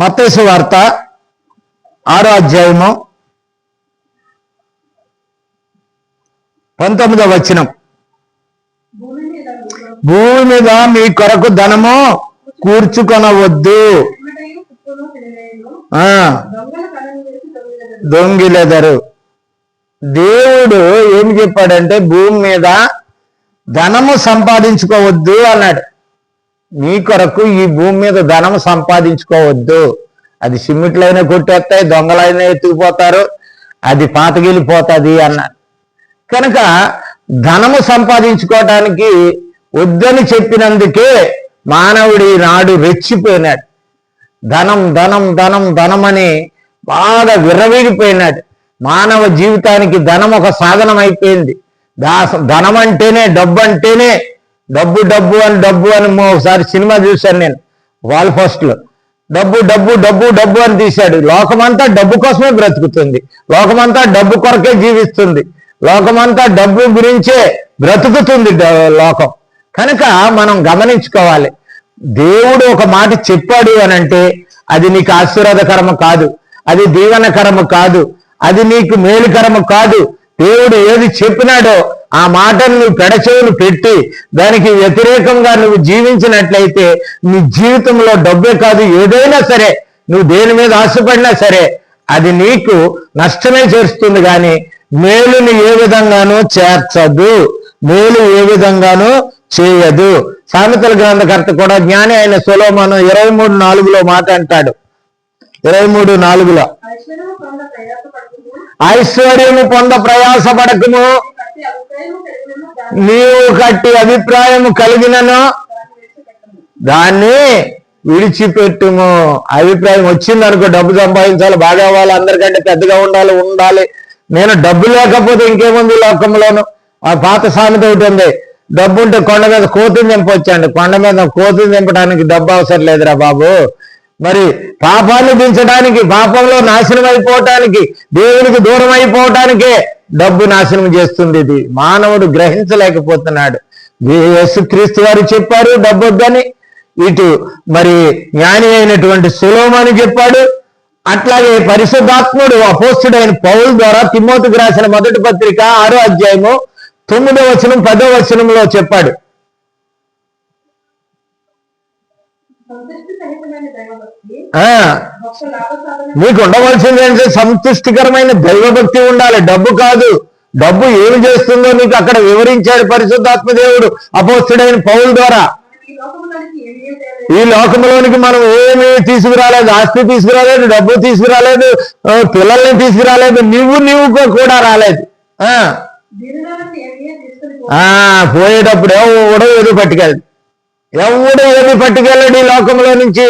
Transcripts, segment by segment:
మతేసు వార్త ఆరో అధ్యాయము పంతొమ్మిదో వచనం. భూమి మీద మీ కొరకు ధనము కూర్చుకొనవద్దు. ఎమ్మటయు దొంగిలెదరు దేవుడు ఏం చెప్పాడంటే భూమి మీద ధనము సంపాదించుకోవద్దు అన్నాడు. మీ కొరకు ఈ భూమి మీద ధనం సంపాదించుకోవద్దు. అది సిమ్మిట్లైనా కొట్టేస్తాయి దొంగలైనా ఎత్తుకుపోతారు అది పాతగిలిపోతుంది అన్నాడు. కనుక ధనము సంపాదించుకోవటానికి వద్దని చెప్పినందుకే మానవుడి నాడు రెచ్చిపోయినాడు. ధనం ధనం ధనం ధనం అని బాగా విర్రవీగిపోయినాడు మానవ జీవితానికి ధనం ఒక సాధనం అయిపోయింది దా ధనం అంటేనే డబ్బు అంటేనే డబ్బు డబ్బు అని డబ్బు అని ఒకసారి సినిమా చూశాను నేను. వాల్ పోస్ట్లో. డబ్బు డబ్బు డబ్బు డబ్బు అని తీశాడు. లోకమంతా డబ్బు కోసమే బ్రతుకుతుంది. లోకమంతా డబ్బు కొరకే జీవిస్తుంది. లోకమంతా డబ్బు గురించే బ్రతుకుతుంది లోకం. కనుక మనం గమనించుకోవాలి. దేవుడు ఒక మాట చెప్పాడు అని అంటే అది నీకు ఆశీర్వాదకరము కాదు. అది దీవెనకరము కాదు. అది నీకు మేలుకరము కాదు. దేవుడు ఏది చెప్పినాడో ఆ మాటను నువ్వు పెడచెవులు పెట్టి దానికి వ్యతిరేకంగా నువ్వు జీవించినట్లయితే నీ జీవితంలో డబ్బే కాదు ఏదైనా సరే. నువ్వు దేని మీద ఆశపడినా సరే అది నీకు నష్టమే చేస్తుంది కానీ మేలుని ఏ విధంగానూ చేర్చదు. మేలు ఏ విధంగానూ చేయదు. సామెతల గ్రంథకర్త కూడా జ్ఞాని అయిన సులోమను ఇరవై మూడు నాలుగులో మాట అంటాడు. ఇరవై మూడు నాలుగులో ఐశ్వర్యము పొంద ప్రయాసపడకము. నీవు కట్టి అభిప్రాయము కలిగినను దాన్ని విడిచిపెట్టుము. అభిప్రాయం వచ్చింది అనుకో డబ్బు సంపాదించాలి బాగా అవ్వాలి అందరికంటే పెద్దగా ఉండాలి ఉండాలి. నేను డబ్బు లేకపోతే ఇంకేముంది లోకంలోను? ఆ పాత సామెత ఒకటి ఉంది డబ్బు ఉంటే కొండ మీద కోతిని దింపొచ్చండి. కొండ మీద కోతిని దింపడానికి డబ్బు అవసరం లేదురా బాబు. మరి పాపాన్ని దించడానికి పాపంలో నాశనం అయిపోవటానికి దేవునికి దూరం అయిపోవటానికే డబ్బు నాశనం చేస్తుంది ఇది మానవుడు గ్రహించలేకపోతున్నాడు. యేసుక్రీస్తు వారు చెప్పారు డబ్బు వద్దని. ఇటు మరి జ్ఞాని అయినటువంటి సులోమని చెప్పాడు. అట్లాగే పరిశుద్ధాత్ముడు అపోస్తుడైన పౌల్ ద్వారా తిమ్మోతికి రాసిన మొదటి పత్రిక ఆరో అధ్యాయము తొమ్మిదో వచనం పదో వచనంలో చెప్పాడు. ఆ మీకు నీకు ఉండవలసింది ఏంటంటే సంతుష్టికరమైన దైవభక్తి ఉండాలి. డబ్బు కాదు. డబ్బు ఏమి చేస్తుందో నీకు అక్కడ వివరించాడు పరిశుద్ధాత్మ దేవుడు అపోస్తుడైన పౌల్ ద్వారా. ఈ లోకంలోనికి మనం ఏమీ తీసుకురాలేదు. ఆస్తి తీసుకురాలేదు డబ్బు తీసుకురాలేదు పిల్లల్ని తీసుకురాలేదు. నువ్వు నువ్వు కూడా రాలేదు. ఆ. పోయేటప్పుడు ఎవడో ఏదో పట్టుకెళ్ళదు ఎవడో ఏది పట్టుకెళ్ళడు ఈ లోకంలో నుంచి.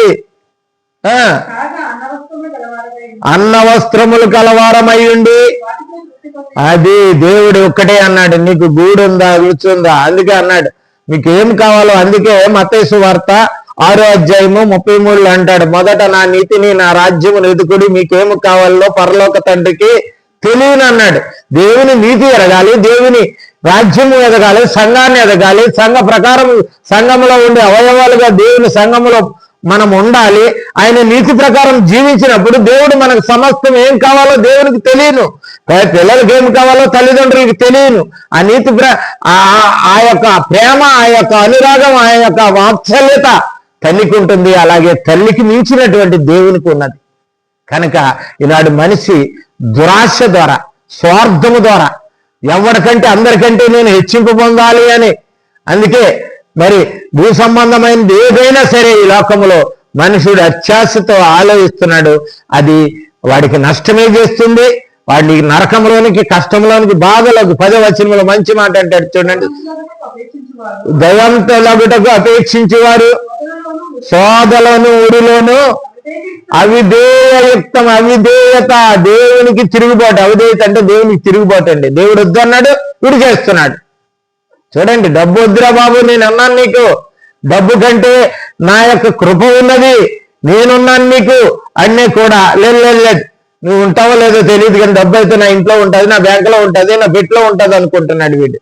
అన్న వస్త్రములు కలవారమయ్యుండి అది దేవుడు ఒక్కటే అన్నాడు నీకు గూడుందా కూర్చుందా అందుకే అన్నాడు మీకు ఏం కావాలో అందుకే మతేసు వార్త ఆరో అధ్యాయము ముప్పై మూడులో అంటాడు మొదట నా నీతిని నా రాజ్యము ఎదుకుడి మీకేమి కావాలో పరలోక తండ్రికి తెలియని అన్నాడు. దేవుని నీతి ఎదగాలి దేవుని రాజ్యము ఎదగాలి సంఘాన్ని ఎదగాలి సంఘ ప్రకారం సంఘంలో ఉండే అవయవాలుగా దేవుని సంఘంలో మనం ఉండాలి. ఆయన నీతి ప్రకారం జీవించినప్పుడు దేవుడు మనకు సమస్తం ఏం కావాలో దేవునికి తెలియను. పిల్లలకి ఏం కావాలో తల్లిదండ్రులకి తెలియను. ఆ నీతి ప్ర ఆ యొక్క ప్రేమ ఆ యొక్క అనురాగం ఆ యొక్క వాత్సల్యత తల్లికి ఉంటుంది. అలాగే తల్లికి మించినటువంటి దేవునికి ఉన్నది. కనుక ఈనాడు మనిషి దురాశ ద్వారా స్వార్థము ద్వారా ఎవరికంటే అందరికంటే నేను హెచ్చింపు పొందాలి అని. అందుకే మరి భూ సంబంధమైనది ఏదైనా సరే ఈ లోకంలో మనుషుడు అత్యాశతో ఆలోచిస్తున్నాడు అది వాడికి నష్టమే చేస్తుంది వాడిని నరకంలోనికి కష్టంలోనికి బాధలోకి పదో వచనంలో మంచి మాట అంటాడు చూడండి. మనుషులకు దయంతో లగుటకు అపేక్షించేవారు సోదరులను సోదలను ఊరిలోను అవిధేయయుక్తం అవిధేయత దేవునికి తిరుగుబాటు అవిధేయత అంటే దేవునికి తిరుగుబాటు అండి. దేవుడు వద్దన్నాడు వీడు చేస్తున్నాడు చూడండి డబ్బు వద్దురా బాబు నేను అన్నాను నీకు. డబ్బు కంటే నా యొక్క కృప ఉన్నది. నేనున్నాను నీకు. అన్నీ కూడా. లేదు లేదు లేదు. నువ్వు ఉంటావో లేదో తెలియదు కానీ డబ్బు అయితే నా ఇంట్లో ఉంటుంది నా బ్యాంకులో ఉంటుంది నా బిట్లో ఉంటుంది అనుకుంటున్నాడు వీడు.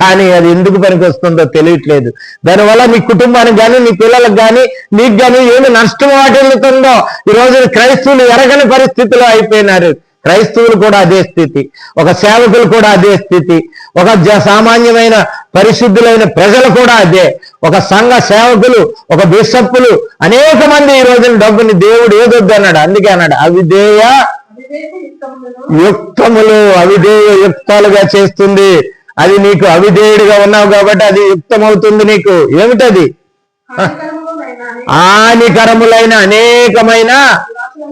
కానీ అది ఎందుకు పనికి వస్తుందో తెలియట్లేదు. దానివల్ల నీ కుటుంబానికి కానీ నీ పిల్లలకు కానీ నీకు కానీ ఏమి నష్టం వాటిల్లుతుందో ఈ రోజు క్రైస్తవులు ఎరగని పరిస్థితిలో అయిపోయినారు. క్రైస్తవులు కూడా అదే స్థితి ఒక సేవకులు కూడా అదే స్థితి ఒక సామాన్యమైన పరిశుద్ధులైన ప్రజలు కూడా అదే ఒక సంఘ సేవకులు ఒక బిషప్పులు అనేక మంది ఈ రోజున డబ్బుని దేవుడు ఏదొద్దు అన్నాడు. అందుకే అన్నాడు అవిధేయ యుక్తములు అవిధేయ యుక్తాలుగా చేస్తుంది. అది నీకు అవిధేయుడిగా ఉన్నావు కాబట్టి అది యుక్తమవుతుంది నీకు. ఏమిటది? హానికరములైన అనేక హానికరములైన అనేకమైన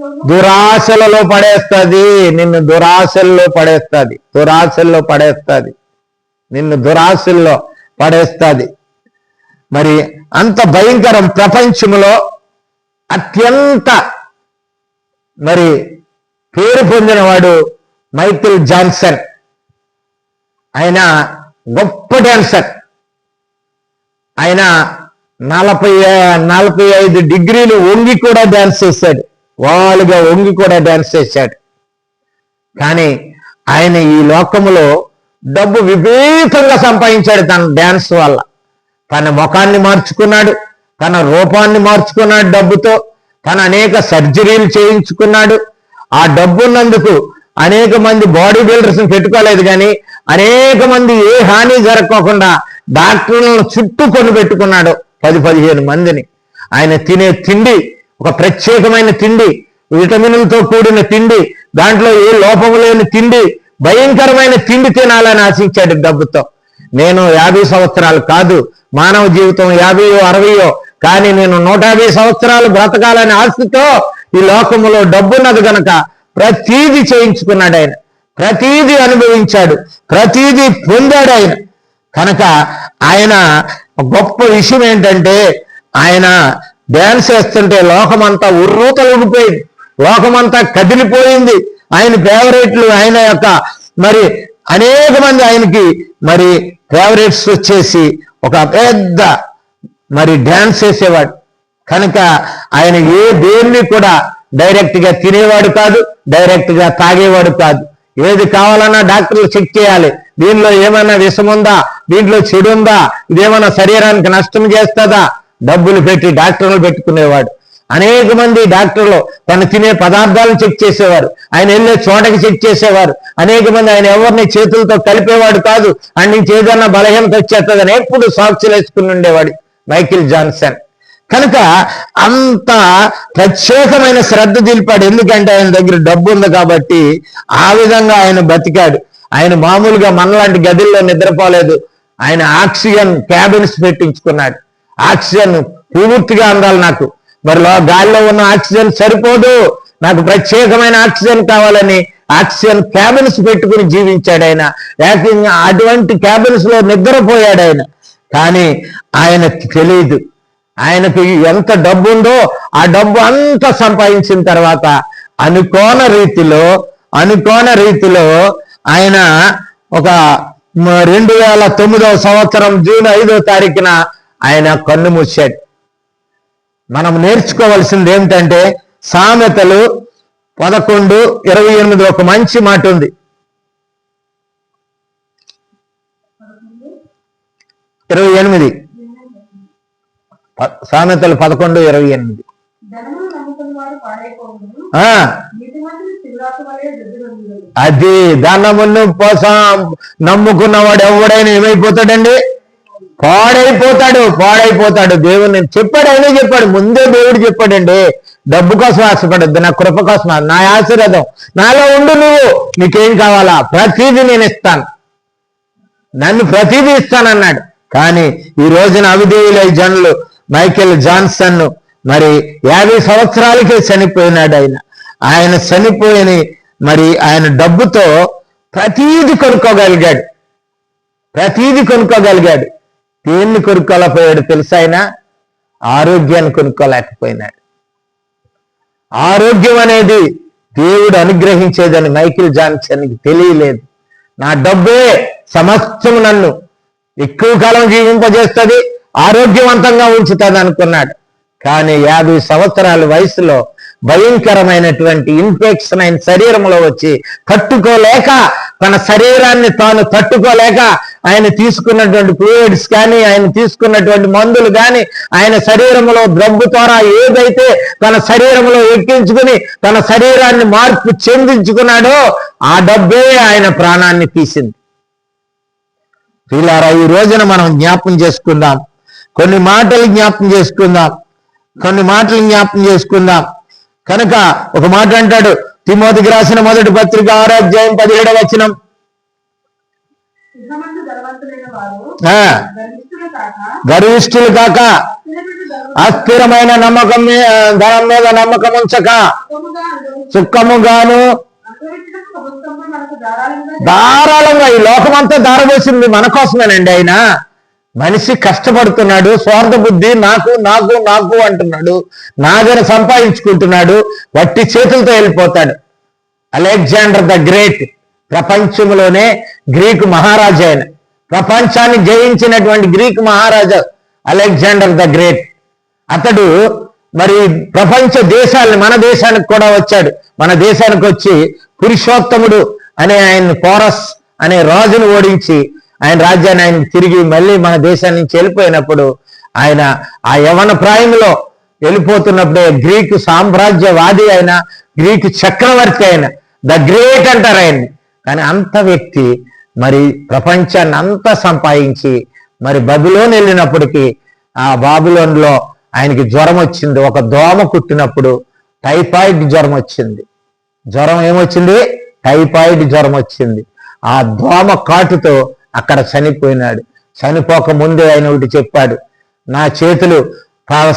దురాశలలో పడేస్తుంది. నిన్ను దురాశల్లో పడేస్తుంది. దురాశల్లో పడేస్తుంది. నిన్ను దురాశల్లో పడేస్తుంది. మరి అంత భయంకరం ప్రపంచంలో అత్యంత మరి పేరు పొందినవాడు మైకిల్ జాన్సన్. ఆయన గొప్ప డాన్సర్. ఆయన నలభై నలభై ఐదు డిగ్రీలు వంగి కూడా డాన్స్ చేశాడు. వాలుగా వంగి కూడా డాన్స్ చేశాడు. కానీ ఆయన ఈ లోకములో డబ్బు విపరీతంగా సంపాదించాడు తన డాన్స్ వల్ల. తన ముఖాన్ని మార్చుకున్నాడు తన రూపాన్ని మార్చుకున్నాడు డబ్బుతో తన అనేక సర్జరీలు చేయించుకున్నాడు. ఆ డబ్బున్నందుకు అనేక మంది బాడీ బిల్డర్స్ పెట్టుకోలేదు కానీ అనేక మంది ఏ హాని జరగకోకుండా డాక్టర్లను చుట్టూ కొని పెట్టుకున్నాడు పది పదిహేను మందిని. ఆయన తినే తిండి ఒక ప్రత్యేకమైన తిండి విటమిన్లతో కూడిన తిండి దాంట్లో ఏ లోపము లేని తిండి భయంకరమైన తిండి తినాలని ఆశించాడు డబ్బుతో నేను యాభై సంవత్సరాలు కాదు మానవ జీవితం యాభైయో అరవయో కానీ నేను నూట యాభై సంవత్సరాలు బ్రతకాలనే ఆశతో ఈ లోకములో డబ్బున్నది గనక ప్రతీది చేయించుకున్నాడు ఆయన. ప్రతీది అనుభవించాడు ప్రతీది పొందాడు ఆయన. కనుక ఆయన గొప్ప విషయం ఏంటంటే ఆయన డ్యాన్స్ వేస్తుంటే లోకమంతా ఉర్రూతలుగిపోయింది లోకమంతా కదిలిపోయింది. ఆయన ఫేవరెట్లు ఆయన యొక్క మరి అనేక మంది ఆయనకి మరి ఫేవరెట్స్ వచ్చేసి ఒక పెద్ద మరి డ్యాన్స్ చేసేవాడు. కనుక ఆయన ఏ దేన్ని కూడా డైరెక్ట్గా తినేవాడు కాదు డైరెక్ట్గా తాగేవాడు కాదు. ఏది కావాలన్నా డాక్టర్లు చెక్ చేయాలి. దీనిలో ఏమైనా విషముందా? దీంట్లో చెడు ఉందా ఇదేమైనా శరీరానికి నష్టం చేస్తుందా? డబ్బులు పెట్టి డాక్టర్లు పెట్టుకునేవాడు. అనేక మంది డాక్టర్లు తను తినే పదార్థాలను చెక్ చేసేవారు. ఆయన వెళ్ళే చోటకి చెక్ చేసేవారు. అనేక మంది ఆయన ఎవరిని చేతులతో కలిపేవాడు కాదు. ఆయన నుంచి ఏదన్నా బలహీనత వచ్చేస్తుందని ఎప్పుడు సాక్షులు వేసుకుని ఉండేవాడు మైకిల్ జాన్సన్. కనుక అంత ప్రత్యేకమైన శ్రద్ధ తెలిపాడు ఎందుకంటే ఆయన దగ్గర డబ్బు ఉంది కాబట్టి ఆ విధంగా ఆయన బతికాడు. ఆయన మామూలుగా మనలాంటి గదుల్లో నిద్రపోలేదు. ఆయన ఆక్సిజన్ క్యాబిన్స్ పెట్టించుకున్నాడు. ఆక్సిజన్ పూర్తిగా అందాలి నాకు. మరి గాల్లో గాలిలో ఉన్న ఆక్సిజన్ సరిపోదు. నాకు ప్రత్యేకమైన ఆక్సిజన్ కావాలని ఆక్సిజన్ క్యాబిన్స్ పెట్టుకుని జీవించాడు ఆయన. అటువంటి క్యాబిన్స్లో నిద్రపోయాడు ఆయన. కానీ ఆయన తెలియదు ఆయనకు ఎంత డబ్బు ఉందో ఆ డబ్బు అంతా సంపాదించిన తర్వాత అనుకోన రీతిలో అనుకోన రీతిలో ఆయన ఒక రెండు వేల తొమ్మిదవ సంవత్సరం జూన్ ఐదో తారీఖున ఆయన కన్ను మూసాడు మనం నేర్చుకోవాల్సింది ఏమిటంటే సామెతలు పదకొండు ఇరవై ఎనిమిది ఒక మంచి మాట ఉంది. ఇరవై ఎనిమిది. ప- సామెతలు పదకొండు ఇరవై ఎనిమిది. ఆ. అది ధనమును కోసం నమ్ముకున్నవాడు ఎవడైనా ఏమైపోతాడండి? పాడైపోతాడు పాడైపోతాడు. దేవుడు నేను చెప్పాడు అయినా చెప్పాడు. ముందే దేవుడు చెప్పాడండి. డబ్బు కోసం ఆశపడద్దు నా కృప కోసం నా ఆశీర్వాదం. నాలో ఉండు నువ్వు నీకేం కావాలా? ప్రతిదీ నేను ఇస్తాను. నన్ను ప్రతిదీ ఇస్తానన్నాడు. కానీ ఈ రోజున అవిదేవులై జనులు మైకేల్ జాన్సన్ మరి యాభై సంవత్సరాలకే చనిపోయినాడు ఆయన. ఆయన చనిపోయిన మరి ఆయన డబ్బుతో ప్రతీది కొనుక్కోగలిగాడు. ప్రతీది కొనుక్కోగలిగాడు. దేన్ని కొనుక్కోలేకపోయాడు తెలుసా ఆయన? ఆరోగ్యాన్ని కొనుక్కోలేకపోయినాడు. ఆరోగ్యం అనేది దేవుడు అనుగ్రహించేదని మైకిల్ జాన్సన్కి తెలియలేదు. నా డబ్బే సమస్తం నన్ను ఎక్కువ కాలం జీవింపజేస్తుంది ఆరోగ్యవంతంగా ఉంచుతుంది అనుకున్నాడు. కానీ యాభై సంవత్సరాల వయసులో భయంకరమైనటువంటి ఇన్ఫెక్షన్ ఆయన శరీరంలో వచ్చి తట్టుకోలేక తన శరీరాన్ని తాను తట్టుకోలేక ఆయన తీసుకున్నటువంటి ఫ్లూయిడ్స్ కానీ ఆయన తీసుకున్నటువంటి మందులు కానీ ఆయన శరీరంలో ద్రబ్బు ద్వారా ఏదైతే తన శరీరంలో ఎక్కించుకుని తన శరీరాన్ని మార్పు చెందించుకున్నాడో ఆ డబ్బే ఆయన ప్రాణాన్ని తీసింది. వీళ్ళారా ఈ రోజున మనం జ్ఞాపం చేసుకుందాం. కొన్ని మాటలు జ్ఞాపం చేసుకుందాం. కొన్ని మాటలు జ్ఞాపం చేసుకుందాం. కనుక ఒక మాట అంటాడు తిమోతికి రాసిన మొదటి పత్రిక ఆరో అధ్యాయం పదిహేడవ వచనం. ఆ, గర్విష్ఠులు కాక అస్థిరమైన నమ్మకం మీ- ధనం మీద నమ్మకం ఉంచక. సుఖముగాను ధారాళంగా ఈ లోకమంతా ధారపోసింది మన కోసమేనండి ఆయన. మనిషి కష్టపడుతున్నాడు స్వార్థ బుద్ధి నాకు నాకు నాకు అంటున్నాడు నాదని సంపాదించుకుంటున్నాడు వట్టి చేతులతో వెళ్ళిపోతాడు. అలెగ్జాండర్ ద గ్రేట్ ప్రపంచంలోనే గ్రీకు మహారాజా ఆయన. ప్రపంచాన్ని జయించినటువంటి గ్రీకు మహారాజా అలెగ్జాండర్ ద గ్రేట్. అతడు మరి ప్రపంచ దేశాలని మన దేశానికి కూడా వచ్చాడు. మన దేశానికి వచ్చి పురుషోత్తముడు అనే ఆయన కోరస్ అనే రాజును ఓడించి ఆయన రాజ్యాన్ని ఆయన తిరిగి మళ్ళీ మన దేశం నుంచి వెళ్ళిపోయినప్పుడు ఆయన ఆ యవన ప్రాయంలో వెళ్ళిపోతున్నప్పుడే గ్రీకు సామ్రాజ్యవాది అయిన గ్రీకు చక్రవర్తి అయిన ద గ్రేట్ అంటారు ఆయన్ని. కానీ అంత వ్యక్తి మరి ప్రపంచాన్ని అంతా సంపాదించి మరి బబులోని వెళ్ళినప్పటికీ ఆ బాబులోన్లో ఆయనకి జ్వరం వచ్చింది. ఒక దోమ కుట్టినప్పుడు టైఫాయిడ్ జ్వరం వచ్చింది. జ్వరం ఏమొచ్చింది? టైఫాయిడ్ జ్వరం వచ్చింది. ఆ దోమ కాటుతో అక్కడ చనిపోయినాడు. చనిపోక ముందే ఆయన ఒకటి చెప్పాడు నా చేతులు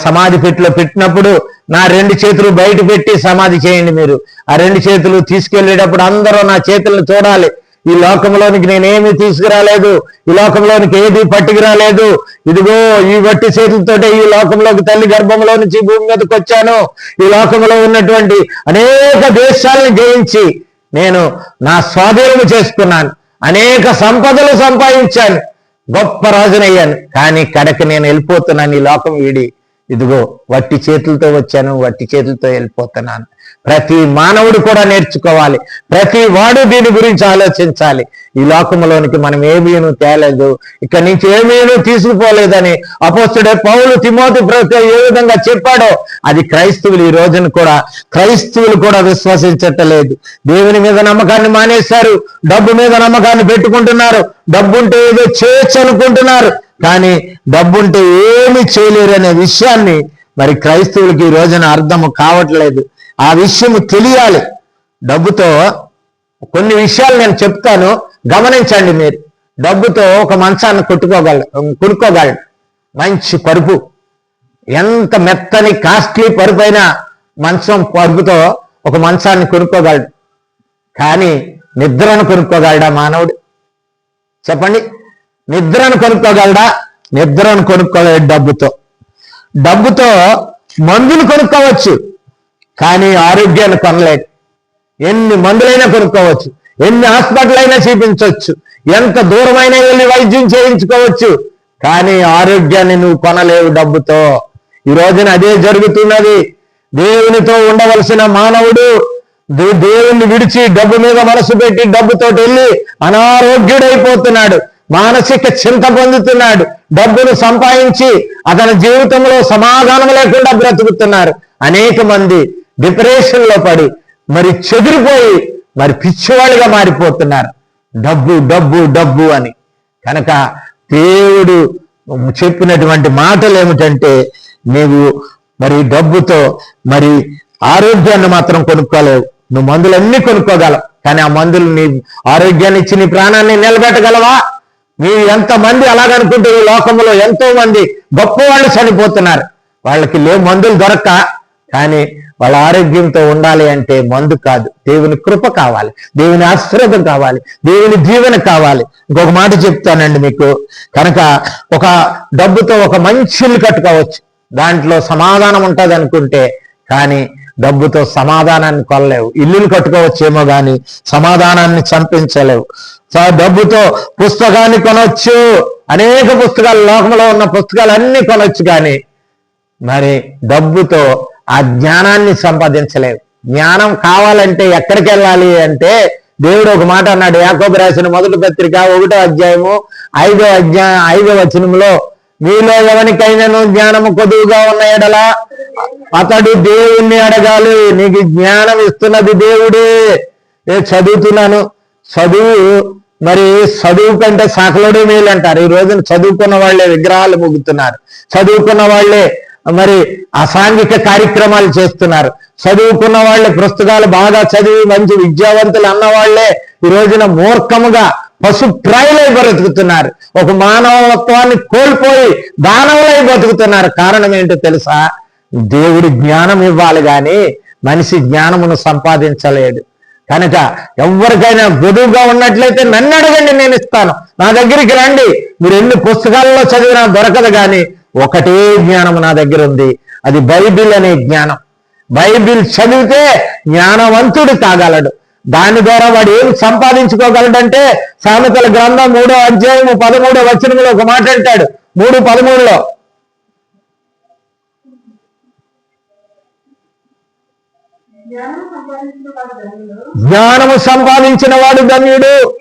సమాధి పెట్టిలో పెట్టినప్పుడు నా రెండు చేతులు బయట పెట్టి సమాధి చేయండి మీరు. ఆ రెండు చేతులు తీసుకెళ్ళేటప్పుడు అందరూ నా చేతులను చూడాలి. ఈ లోకంలోనికి నేనేమి తీసుకురాలేదు ఈ లోకంలోనికి ఏది పట్టుకురాలేదు. ఇదిగో ఈ వట్టి చేతులతోటే ఈ లోకంలోకి తల్లి గర్భంలో నుంచి భూమి మీదకి వచ్చాను. ఈ లోకంలో ఉన్నటువంటి అనేక దేశాలను జయించి నేను నా స్వాధీనము చేసుకున్నాను. అనేక సంపదలు సంపాదించాను. గొప్ప రాజునయ్యాను. కానీ కడకి నేను వెళ్ళిపోతున్నాను ఈ లోకం వీడి. ఇదిగో వట్టి చేతులతో వచ్చాను వట్టి చేతులతో వెళ్ళిపోతున్నాను. ప్రతి మానవుడు కూడా నేర్చుకోవాలి. ప్రతి వాడు దీని గురించి ఆలోచించాలి. ఈ లోకంలోనికి మనం ఏమీను తేలేదు. ఇక్కడి నుంచి ఏమీను తీసుకుపోలేదని అపోస్తుడే పౌలు తిమోతి ప్రతి ఏ విధంగా చెప్పాడో అది క్రైస్తవులు ఈ రోజున కూడా క్రైస్తవులు కూడా విశ్వసించట్లేదు. దేవుని మీద నమ్మకాన్ని మానేశారు. డబ్బు మీద నమ్మకాన్ని పెట్టుకుంటున్నారు. డబ్బుంటే ఏదో చేయొచ్చు అనుకుంటున్నారు. కానీ డబ్బుంటే ఏమి చేయలేరు అనే విషయాన్ని మరి క్రైస్తవులకి ఈ రోజున అర్థం కావట్లేదు. ఆ విషయం తెలియాలి. డబ్బుతో కొన్ని విషయాలు నేను చెప్తాను. గమనించండి మీరు. డబ్బుతో ఒక మంచాన్ని కొట్టుకోగలడు కొనుక్కోగలడు మంచి పరుపు. ఎంత మెత్తని కాస్ట్లీ పరుపు అయినా మంచం పరుపుతో ఒక మంచాన్ని కొనుక్కోగలడు కానీ నిద్రను కొనుక్కోగలడా మానవుడు? చెప్పండి. నిద్రను కొనుక్కోగలడా? నిద్రను కొనుక్కోలేడు డబ్బుతో. డబ్బుతో మందులు కొనుక్కోవచ్చు. కానీ ఆరోగ్యాన్ని కొనలేదు ఎన్ని మందులైనా కొనుక్కోవచ్చు ఎన్ని హాస్పిటల్ అయినా చూపించవచ్చు ఎంత దూరమైనా వెళ్ళి వైద్యం చేయించుకోవచ్చు కానీ ఆరోగ్యాన్ని నువ్వు కొనలేవు డబ్బుతో. ఈ రోజున అదే జరుగుతున్నది. దేవునితో ఉండవలసిన మానవుడు దే- దేవుణ్ణి విడిచి డబ్బు మీద మనసు పెట్టి డబ్బుతో వెళ్ళి అనారోగ్యుడైపోతున్నాడు. మానసిక చింత పొందుతున్నాడు. డబ్బును సంపాదించి అతని జీవితంలో సమాధానం లేకుండా బ్రతుకుతున్నారు. అనేక మంది డిప్రెషన్లో పడి మరి చెదిరిపోయి మరి పిచ్చివాళ్ళుగా మారిపోతున్నారు. డబ్బు డబ్బు డబ్బు అని. కనుక దేవుడు చెప్పినటువంటి మాటలు ఏమిటంటే నీవు మరి డబ్బుతో మరి ఆరోగ్యాన్ని మాత్రం కొనుక్కోలేవు. నువ్వు మందులన్నీ కొనుక్కోగలవు. కానీ ఆ మందులు నీ ఆరోగ్యాన్ని ఇచ్చి నీ ప్రాణాన్ని నిలబెట్టగలవా? మీరు ఎంతమంది అలాగనుకుంటే ఈ లోకంలో ఎంతో మంది గొప్ప వాళ్ళు చనిపోతున్నారు. వాళ్ళకి లేవు మందులు దొరక్క కానీ వాళ్ళ ఆరోగ్యంతో ఉండాలి అంటే మందు కాదు. దేవుని కృప కావాలి. దేవుని ఆశీర్వాదం కావాలి. దేవుని దీవెన కావాలి. ఇంకొక మాట చెప్తానండి మీకు. కనుక ఒక డబ్బుతో ఒక మంచి ఇల్లు కట్టుకోవచ్చు. దాంట్లో సమాధానం ఉంటుంది అనుకుంటే కానీ డబ్బుతో సమాధానాన్ని కొనలేవు. ఇల్లులు కట్టుకోవచ్చేమో కానీ సమాధానాన్ని చంపించలేవు. సో డబ్బుతో పుస్తకాన్ని కొనవచ్చు అనేక పుస్తకాలు లోకంలో ఉన్న పుస్తకాలు అన్ని కొనవచ్చు కానీ మరి డబ్బుతో ఆ జ్ఞానాన్ని సంపాదించలేవు. జ్ఞానం కావాలంటే ఎక్కడికి వెళ్ళాలి అంటే దేవుడు ఒక మాట అన్నాడు యాకోబు రాసిన మొదటి పత్రిక ఒకటో అధ్యాయము ఐదో అధ్యాయం ఐదో వచనంలో మీలో ఎవరికైనాను జ్ఞానము కొదువుగా ఉన్న ఎడల అతడు దేవుణ్ణి అడగాలి. నీకు జ్ఞానం ఇస్తున్నది దేవుడే. నేను చదువుతున్నాను. చదువు మరి చదువు కంటే సకలుడే మేలు అంటారు ఈ రోజున చదువుకున్న వాళ్ళే విగ్రహాలు ముగ్గుతున్నారు చదువుకున్న వాళ్ళే మరి అసాంఘిక కార్యక్రమాలు చేస్తున్నారు. చదువుకున్న వాళ్ళే పుస్తకాలు బాగా చదివి మంచి విద్యావంతులు అన్న వాళ్ళే ఈ రోజున మూర్ఖముగా పశుప్రాయులై బ్రతుకుతున్నారు. ఒక మానవత్వాన్ని కోల్పోయి దానవులై బతుకుతున్నారు కారణం ఏంటో తెలుసా? దేవుడి జ్ఞానం ఇవ్వాలి గాని మనిషి జ్ఞానమును సంపాదించలేడు. కనుక ఎవరికైనా గొడుగుగా ఉన్నట్లయితే నన్ను అడగండి నేను ఇస్తాను. నా దగ్గరికి రండి. మీరు ఎన్ని పుస్తకాల్లో చదివినా దొరకదు కానీ ఒకటే జ్ఞానం నా దగ్గర ఉంది. అది బైబిల్ అనే జ్ఞానం. బైబిల్ చదివితే జ్ఞానవంతుడు కాగలడు దాని ద్వారా వాడు ఏం సంపాదించుకోగలడంటే సామెతల గ్రంథం మూడో అధ్యాయము పదమూడో వచనంలో ఒక మాట అంటాడు. మూడు పదమూడులో. జ్ఞానము సంపాదించిన వాడు ధన్యుడు.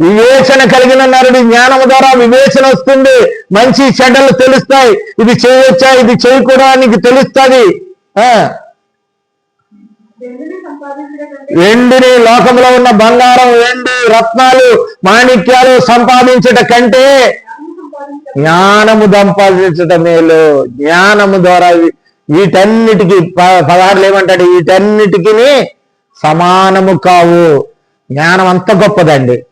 వివేచన కలిగిన నరుడి జ్ఞానము ద్వారా వివేచన వస్తుంది. మంచి చెడ్డలు తెలుస్తాయి. ఇది చేయవచ్చా ఇది చేయకూడదా? నీకు తెలుస్తుంది. ఆ? వెండిని లోకంలో ఉన్న బంగారం వెండి రత్నాలు మాణిక్యాలు సంపాదించట కంటే జ్ఞానము సంపాదించటం మేలు. జ్ఞానము ద్వారా వీటన్నిటికీ ప- ఏమంటాడు? వీటన్నిటికీ సమానము కావు. జ్ఞానం అంత గొప్పదండి.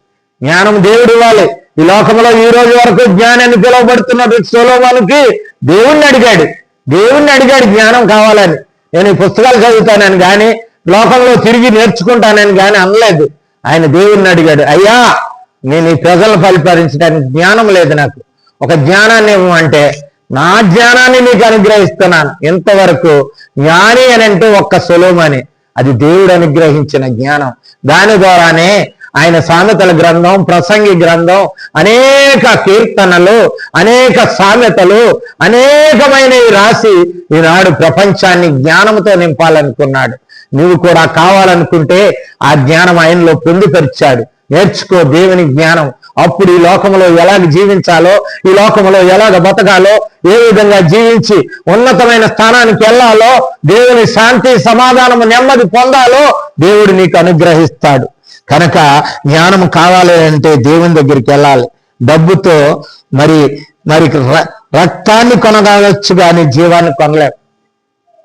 జ్ఞానం దేవుడు ఇవ్వాలి. ఈ లోకంలో ఈ రోజు వరకు జ్ఞానాన్ని పిలువబడుతున్న సోలోమానికి దేవుణ్ణి అడిగాడు. దేవుణ్ణి అడిగాడు జ్ఞానం కావాలని. నేను ఈ పుస్తకాలు చదువుతానని కానీ లోకంలో తిరిగి నేర్చుకుంటానని కానీ అనలేదు. ఆయన దేవుణ్ణి అడిగాడు అయ్యా నేను ఈ ప్రజలను పరిపాలించడానికి జ్ఞానం లేదు నాకు. ఒక జ్ఞానాన్ని ఇవ్వమంటే నా జ్ఞానాన్ని నీకు అనుగ్రహిస్తున్నాను. ఇంతవరకు జ్ఞాని అని అంటే ఒక్క సులోమని. అది దేవుడు అనుగ్రహించిన జ్ఞానం. దాని ద్వారానే ఆయన సామెతల గ్రంథం ప్రసంగి గ్రంథం అనేక కీర్తనలు అనేక సామెతలు అనేకమైనవి రాసి ఈనాడు ప్రపంచాన్ని జ్ఞానంతో నింపాలనుకున్నాడు. నువ్వు కూడా కావాలనుకుంటే ఆ జ్ఞానం ఆయనలో పొందుపరిచాడు నేర్చుకో దేవుని జ్ఞానం. అప్పుడు ఈ లోకంలో ఎలాగ జీవించాలో ఈ లోకంలో ఎలాగ బతకాలో ఏ విధంగా జీవించి ఉన్నతమైన స్థానానికి వెళ్ళాలో దేవుని శాంతి సమాధానము నెమ్మది పొందాలో దేవుడు నీకు అనుగ్రహిస్తాడు. కనుక జ్ఞానం కావాలి అంటే దేవుని దగ్గరికి వెళ్ళాలి. డబ్బుతో మరి మరి ర- రక్తాన్ని కొనగవచ్చు కానీ జీవాన్ని కొనలేము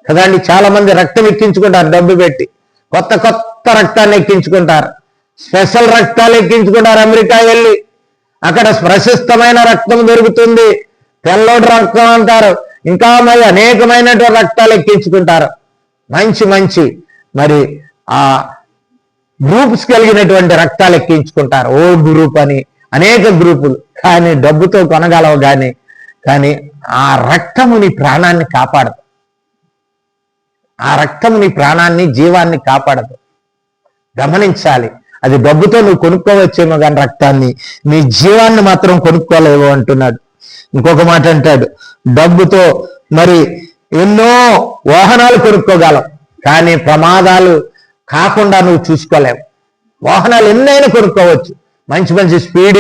కదండి చాలా మంది రక్తం ఎక్కించుకుంటారు డబ్బు పెట్టి. కొత్త కొత్త రక్తాన్ని ఎక్కించుకుంటారు. స్పెషల్ రక్తాలు ఎక్కించుకుంటారు అమెరికా వెళ్ళి. అక్కడ ప్రశస్తమైన రక్తం దొరుకుతుంది. తెల్లోటి రక్తం అంటారు. ఇంకా మరి అనేకమైనటువంటి రక్తాలు ఎక్కించుకుంటారు. మంచి మంచి. మరి ఆ గ్రూప్స్ కలిగినటువంటి రక్తాలు ఎక్కించుకుంటారు. ఓ గ్రూప్ అని అనేక గ్రూపులు. కానీ డబ్బుతో కొనగలవు కానీ కానీ ఆ రక్తము నీ ప్రాణాన్ని కాపాడదు. ఆ రక్తం నీ ప్రాణాన్ని జీవాన్ని కాపాడదు. గమనించాలి. అది డబ్బుతో నువ్వు కొనుక్కోవచ్చేమో కానీ రక్తాన్ని నీ జీవాన్ని మాత్రం కొనుక్కోలేవు అంటున్నాడు. ఇంకొక మాట అంటాడు. డబ్బుతో మరి ఎన్నో వాహనాలు కొనుక్కోగలం. కానీ ప్రమాదాలు కాకుండా నువ్వు చూసుకోలేవు. వాహనాలు ఎన్నైనా కొనుక్కోవచ్చు. మంచి మంచి స్పీడ్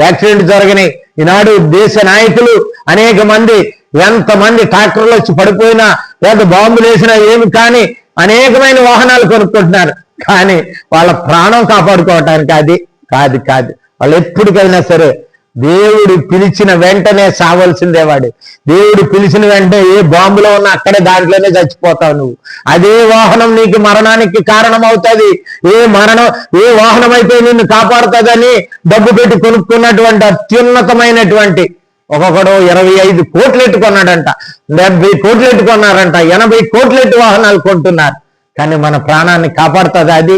యాక్సిడెంట్ జరిగినాయి. ఈనాడు దేశ నాయకులు అనేక మంది ఎంతమంది ట్రాక్టర్లు వచ్చి పడిపోయినా లేదా బాంబులు వేసినా ఏమి కానీ అనేకమైన వాహనాలు కొనుక్కుంటున్నారు. కానీ వాళ్ళ ప్రాణం కాపాడుకోవటానికి అది కాదు కాదు. వాళ్ళు ఎప్పటికైనా సరే దేవుడు పిలిచిన వెంటనే సావాల్సిందే వాడు. దేవుడు పిలిచిన వెంటనే ఏ బాంబులో ఉన్నా అక్కడే దాంట్లోనే చచ్చిపోతావు నువ్వు. అదే వాహనం నీకు మరణానికి కారణం అవుతుంది ఏ మరణం ఏ వాహనం అయితే నిన్ను కాపాడుతుందని డబ్బు పెట్టి కొనుక్కున్నటువంటి అత్యున్నతమైనటువంటి ఒక్కొక్కడు ఇరవై ఐదు కోట్లు ఎట్టుకున్నాడంట డెబ్బై కోట్లు ఎట్టుకున్నారంట ఎనభై కోట్లు ఎట్టు వాహనాలు కొంటున్నారు. కానీ మన ప్రాణాన్ని కాపాడుతుంది అది.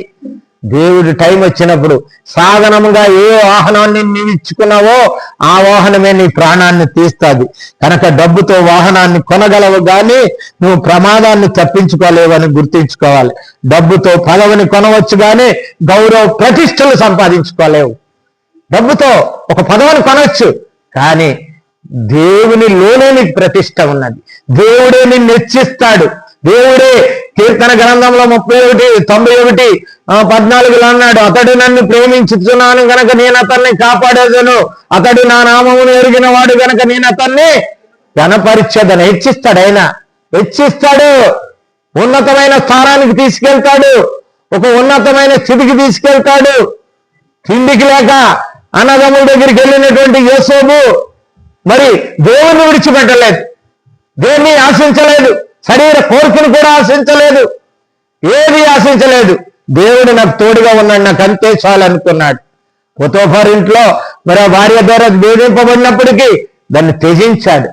దేవుడి టైం వచ్చినప్పుడు సాధనముగా ఏ వాహనాన్ని నీవు ఇచ్చుకున్నావో ఆ వాహనమే నీ ప్రాణాన్ని తీస్తుంది. కనుక డబ్బుతో వాహనాన్ని కొనగలవు కానీ నువ్వు ప్రమాదాన్ని తప్పించుకోలేవని గుర్తించుకోవాలి. డబ్బుతో పదవిని కొనవచ్చు కానీ గౌరవ ప్రతిష్టలు సంపాదించుకోలేవు. డబ్బుతో ఒక పదవిని కొనవచ్చు కానీ దేవునిలోనే నీకు ప్రతిష్ట ఉన్నది. దేవుడే నిన్ను హెచ్చిస్తాడు. దేవుడే కీర్తన గ్రంథంలో ముప్పై ఒకటి తొంభై ఒకటి పద్నాలుగులో అన్నాడు అతడు నన్ను ప్రేమించుతున్నాను గనక నేను అతన్ని కాపాడేదను. అతడు నా నామమును ఎరిగిన వాడు గనక నేను అతన్ని గణపరిచేదను హెచ్చిస్తాడు ఆయన. హెచ్చిస్తాడు. ఉన్నతమైన స్థానానికి తీసుకెళ్తాడు. ఒక ఉన్నతమైన స్థితికి తీసుకెళ్తాడు. తిండికి లేక అన్నదమ్ముల దగ్గరికి వెళ్ళినటువంటి యేసోబు మరి దేవుణ్ణి విడిచిపెట్టలేదు. దేన్ని ఆశించలేదు. శరీర కోరికను కూడా ఆశించలేదు. ఏది ఆశించలేదు? దేవుడు నాకు తోడుగా ఉన్నాడు నాకు అంతే చాలు అనుకున్నాడు. పొతోఫర్ ఇంట్లో మరి భార్య ద్వారా వేధింపబడినప్పటికీ దాన్ని త్యజించాడు.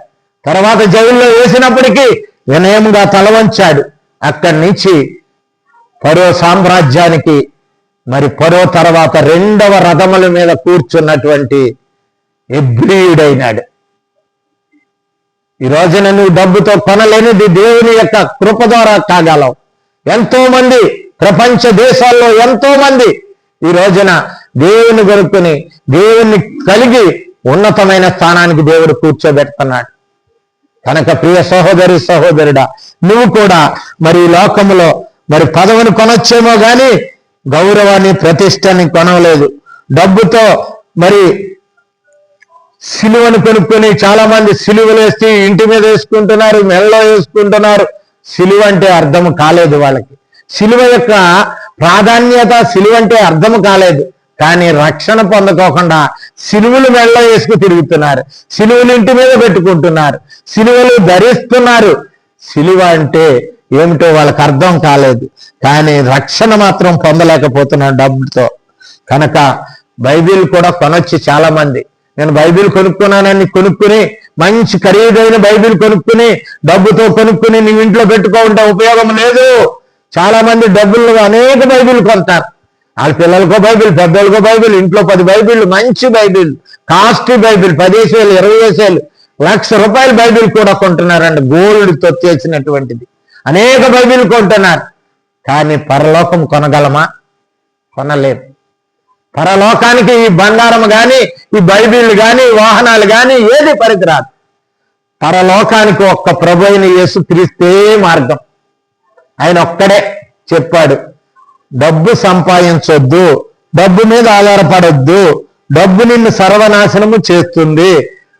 తర్వాత జైల్లో వేసినప్పటికీ వినయంగా తలవంచాడు అక్కడి నుంచి పరో సామ్రాజ్యానికి మరి పరో తర్వాత రెండవ రథముల మీద కూర్చున్నటువంటి ఎబ్రియుడైనాడు. ఈ రోజున నువ్వు డబ్బుతో కొనలేనిది దేవుని యొక్క కృప ద్వారా కాగలవు. ఎంతో మంది ప్రపంచ దేశాల్లో ఎంతో మంది ఈ రోజున దేవుని కొనుక్కుని దేవుణ్ణి కలిగి ఉన్నతమైన స్థానానికి దేవుడు కూర్చోబెడుతున్నాడు. కనుక ప్రియ సహోదరి సహోదరుడా నువ్వు కూడా మరి లోకములో మరి పదవిని కొనొచ్చేమో గాని గౌరవాన్ని ప్రతిష్టని కొనవలేదు. డబ్బుతో మరి సిలువను కొనుక్కొని చాలా మంది సిలువలు వేసి ఇంటి మీద వేసుకుంటున్నారు మెడలో వేసుకుంటున్నారు. సిలువ అంటే అర్థం కాలేదు వాళ్ళకి. సిలువ యొక్క ప్రాధాన్యత సిలువ అంటే అర్థం కాలేదు. కానీ రక్షణ పొందుకోకుండా సిలువలు మెడలో వేసుకు తిరుగుతున్నారు. సిలువులు ఇంటి మీద పెట్టుకుంటున్నారు. సిలువలు ధరిస్తున్నారు. సిలువ అంటే ఏమిటో వాళ్ళకి అర్థం కాలేదు. కానీ రక్షణ మాత్రం పొందలేకపోతున్నారు డబ్బుతో. కనుక బైబిల్ కూడా కొనొచ్చి చాలా మంది నేను బైబిల్ కొనుక్కున్నానని కొనుక్కుని మంచి ఖరీదైన బైబిల్ కొనుక్కుని డబ్బుతో కొనుక్కుని నీ ఇంట్లో పెట్టుకోవడం ఉపయోగం లేదు. చాలా మంది డబ్బులు అనేక బైబిల్ కొంటారు. వాళ్ళ పిల్లలకో బైబిల్ పెద్దలకో బైబిల్ ఇంట్లో పది బైబిల్ మంచి బైబిల్ కాస్ట్లీ బైబిల్ పదిహేసి వేలు ఇరవై వేసేలు లక్ష రూపాయల బైబిల్ కూడా కొంటున్నారండి. గోల్డ్తో చేసినటువంటిది అనేక బైబిల్ కొంటున్నారు. కానీ పరలోకం కొనగలమా? కొనలేము పరలోకానికి ఈ బంగారం గాని ఈ బైబిల్ గాని వాహనాలు గాని ఏది పనికిరాదు. పరలోకానికి ఒక్క ప్రభు అయిన యేసు క్రీస్తే మార్గం. ఆయన ఒక్కడే చెప్పాడు డబ్బు సంపాదించొద్దు డబ్బు మీద ఆధారపడొద్దు డబ్బు నిన్ను సర్వనాశనము చేస్తుంది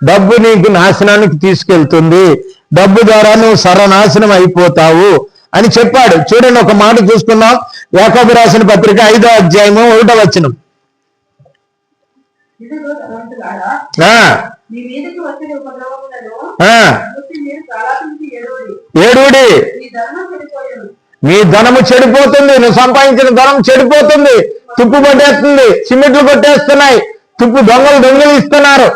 డబ్బు నీకు నాశనానికి తీసుకెళ్తుంది డబ్బు ద్వారా నువ్వు సర్వనాశనం అయిపోతావు అని చెప్పాడు. చూడండి ఒక మాట చూసుకుందాం. యాకోబు రాసిన పత్రిక ఐదో అధ్యాయము ఒకటో వచనం ఇదిగో ధనవంతులారా, ఆ, మీ మీదకి వచ్చిన ఉపద్రవములను ఆ, చూసి మీరు ప్రలాపించి ఏడవడి ఏడుడి మీ నీ ధనము చెడిపోతుంది. నువ్వు సంపాదించిన ధనం చెడిపోతుంది. తుప్పు పట్టేస్తుంది. సిమెంట్లు కొట్టేస్తున్నాయి. తుప్పు దొంగలు దొంగలు ఇస్తున్నారు.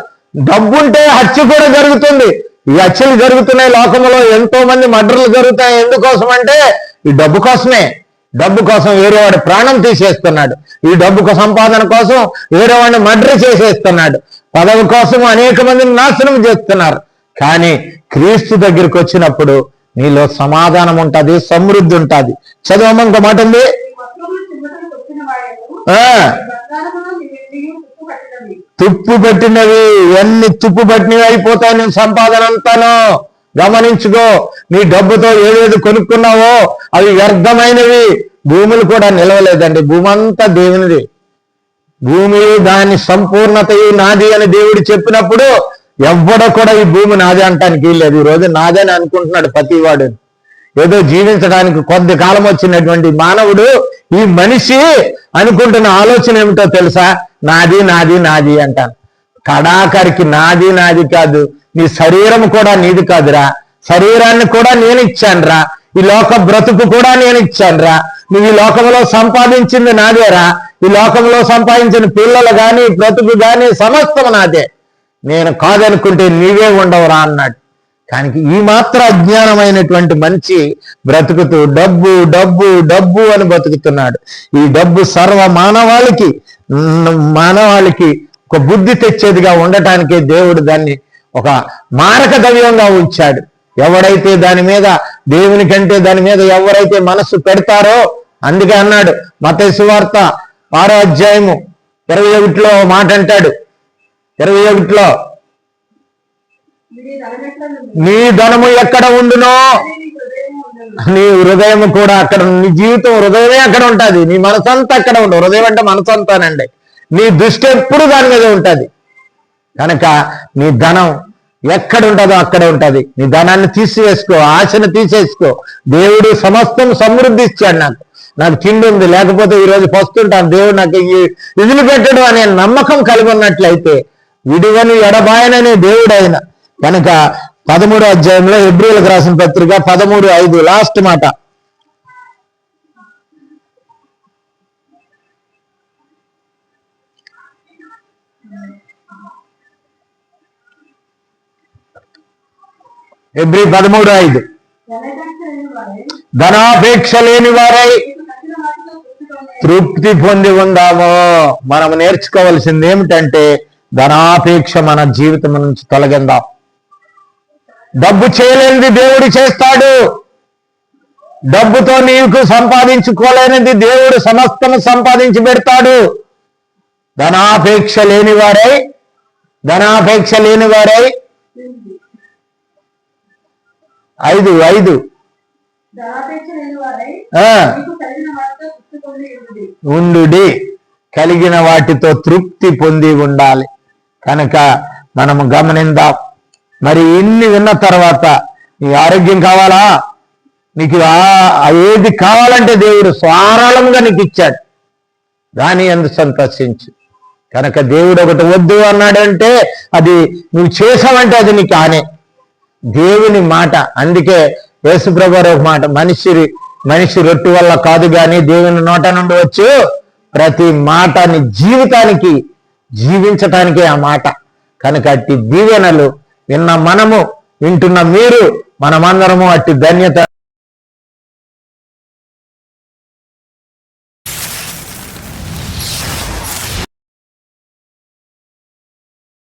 డబ్బుంటే హత్య కూడా జరుగుతుంది. ఈ హత్యలు జరుగుతున్నాయి లోకంలో. ఎంతో మంది మర్డర్లు జరుగుతాయి. ఎందుకోసం అంటే ఈ డబ్బు కోసమే. డబ్బు కోసం వేరేవాడి ప్రాణం తీసేస్తున్నాడు. ఈ డబ్బు సంపాదన కోసం వేరేవాడిని మర్డర్ చేసేస్తున్నాడు. పదవి కోసం అనేక మందిని నాశనం చేస్తున్నారు. కానీ క్రీస్తు దగ్గరికి వచ్చినప్పుడు నీలో సమాధానం ఉంటుంది సమృద్ధి ఉంటుంది. చదవమ్మ ఇంకో మాట ఉంది? ఆ, తుప్పు పట్టినవి ఎన్ని తుప్పు పట్టినవి అయిపోతాయి నేను సంపాదన అంతాను? గమనించుకో నీ డబ్బుతో ఏదేది కొనుక్కున్నావో అవి వ్యర్థమైనవి భూములు కూడా నిలవలేదండి. భూమి అంతా దేవునిది. భూమి దాని సంపూర్ణతయు నాది అని దేవుడు చెప్పినప్పుడు ఎవ్వడ కూడా ఈ భూమి నాది అంటానికి లేదు. ఈ రోజు నాదని అనుకుంటున్నాడు ప్రతివాడు. ఏదో జీవించడానికి కొద్ది కాలం వచ్చినటువంటి మానవుడు ఈ మనిషి అనుకుంటున్న ఆలోచన ఏమిటో తెలుసా? నాది నాది నాది అంటాను. కడాకరికి నాది నాది కాదు. నీ శరీరం కూడా నీది కాదురా. శరీరాన్ని కూడా నేను ఇచ్చానురా ఈ లోక బ్రతుకు కూడా నేను ఇచ్చానురా నువ్వు ఈ లోకంలో సంపాదించింది నాదేరా. ఈ లోకంలో సంపాదించిన పిల్లలు కానీ బ్రతుకు కానీ సమస్తం నాదే. నేను కాదనుకుంటే నీవే ఉండవురా అన్నాడు. కానీ ఈ మాత్రం అజ్ఞానమైనటువంటి మనిషి బ్రతుకుతూ డబ్బు డబ్బు డబ్బు అని బ్రతుకుతున్నాడు ఈ డబ్బు సర్వ మానవాళికి మానవాళికి ఒక బుద్ధి తెచ్చేదిగా ఉండటానికే దేవుడు దాన్ని ఒక మారక ద్రవ్యంగా ఉంచాడు. ఎవడైతే దాని మీద దేవుని కంటే దాని మీద ఎవరైతే మనస్సు పెడతారో అందుకే అన్నాడు మత సువార్త ఆరో అధ్యాయము ఇరవై ఒకటిలో మాట అంటాడు. ఇరవై ఒకటిలో నీ ధనము ఎక్కడ ఉండునో నీ హృదయం కూడా అక్కడ నీ జీవితం హృదయమే అక్కడ ఉంటుంది. నీ మనసంతా అక్కడ ఉండదు హృదయం అంటే మనసంతానండి. నీ దృష్టి ఎప్పుడు దాని మీద ఉంటుంది. కనుక నీ ధనం ఎక్కడ ఉంటుందో అక్కడ ఉంటుంది. నీ ధనాన్ని తీసివేసుకో ఆశను తీసేసుకో. దేవుడు సమస్తం సమృద్ధి ఇచ్చాడు నాకు. నాకు తిండి ఉంది లేకపోతే ఈ రోజు పస్తుంటాను. దేవుడు నాకు ఈ పెట్టడం అనే నమ్మకం కలిగి ఉన్నట్లయితే విడివని ఎడబాయననే దేవుడు ఆయన కనుక పదమూడు అధ్యాయంలో ఎబ్రిల్కి రాసిన పత్రిక పదమూడు ఐదు లాస్ట్ మాట. ఎబ్రి పదమూడు ఐదు. ధనాపేక్ష లేని వారై తృప్తి పొంది ఉందాము. మనం నేర్చుకోవాల్సింది ఏమిటంటే ధనాపేక్ష మన జీవితం నుంచి తొలగిందాం. డబ్బు చేయలేనిది దేవుడు చేస్తాడు. డబ్బుతో నీకు సంపాదించుకోలేనిది దేవుడు సమస్తము సంపాదించి పెడతాడు. ధనాపేక్ష లేని వారై ధనాపేక్ష లేని వారై ఐదు ఐదు. మీకు కలిగిన వాటితో తృప్తి పొంది ఉండాలి. కనుక మనము గమనిందాం. మరి ఇన్ని విన్న తర్వాత నీ ఆరోగ్యం కావాలా? నీకు ఏది కావాలంటే దేవుడు స్వారాళంగా నీకు ఇచ్చాడు. దాని ఎందు సంతోషించు. కనుక దేవుడు ఒకటి వద్దు అన్నాడంటే అది నువ్వు చేసావంటే అది నీకు ఆనే. దేవుని మాట. అందుకే యేసుప్రభు ఒక మాట మనిషి మనిషి రొట్టు వల్ల కాదు గాని దేవుని నోట నుండి వచ్చు ప్రతి మాట నీ జీవితానికి జీవించటానికే ఆ మాట. కనుక అట్టి దీవెనలు విన్న మనము వింటున్న మీరు మనమందరము అట్టి ధన్యత